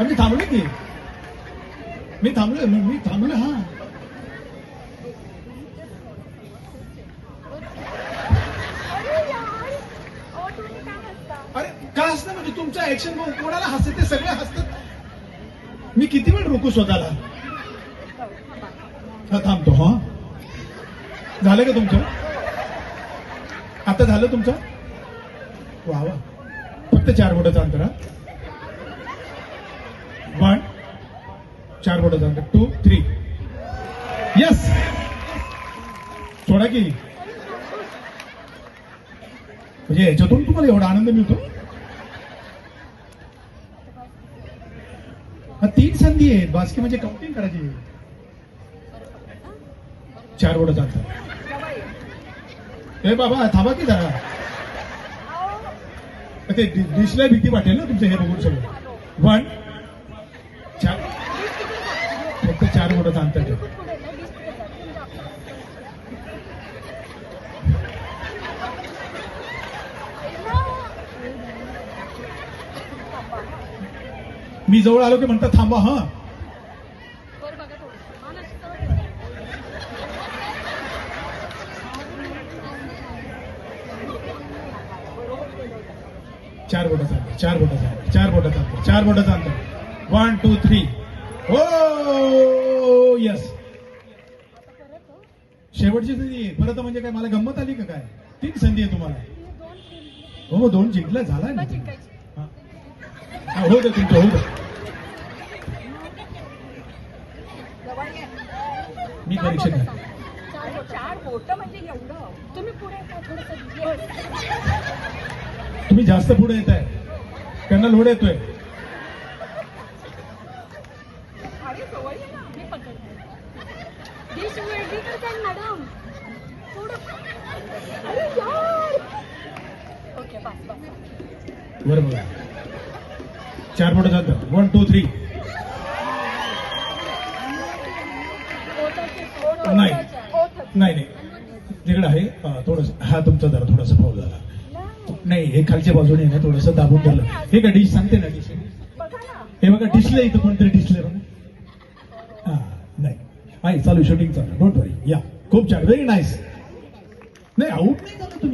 मी थांबले की मी थांबलोय मी मी हा अरे काय का म्हणजे तुमचं ऍक्शन बघून कोणाला हसते ते सगळे हसतात मी किती वेळ रोखू स्वतःला हा थांबतो हा झालं का तुमचं आता झालं तुमचं वा वा फक्त चार बोटाचं अंतर हा वन चार बोट अंतर टू थ्री यस सोडा की. म्हणजे याच्यातून तुम्हाला एवढा आनंद मिळतो? तीन संधी आहेत. बास्की म्हणजे काउंटिंग करायची. चार बोट जातात. ए बाबा थांबा की जरा. ते डिशला भीती वाटेल ना तुमचं हे बघून सगळं. वन चार. फक्त चार बोट चालतात पुढे मी जवळ आलो की म्हणतात थांबा हा. चार बोट चालतात चार बोट चालतात चार बोट चालतात चार बोट चालतात वन टू थ्री Oh, हो यस शेवटची संधी. परत म्हणजे काय मला गंमत आली का काय? तीन संधी आहे तुम्हाला. हो दोन जिंकला झालाय ना. पुन्हा दे तुमचं होऊ दे. मी परीक्षा घ्या तुम्ही तुम्ही जास्त पुढे येत आहे त्यांना लोड येतोय अरे जवळ ये ना मी पकडते डिश वेगळी करताय मॅडम थोडं अरे यार ओके बस बस बरं बघा चार बोट चालतात वन टू थ्री नाही. नाही नाही. तिकडे आहे. थोडस हा तुमचा जरा थोडासा पाऊल झाला. नाही. नाही हे खालच्या बाजूने ना थोडस दाबून धरलं. हे का डिश सांगते ना डिश हे बघा डिशलं इथं कोणतरी डिशलं बघा. नाही चालू शूटिंग चालू डोंट वरी या खूप छान. व्हेरी नाईस नाही आऊट नाही झालं तुम्ही.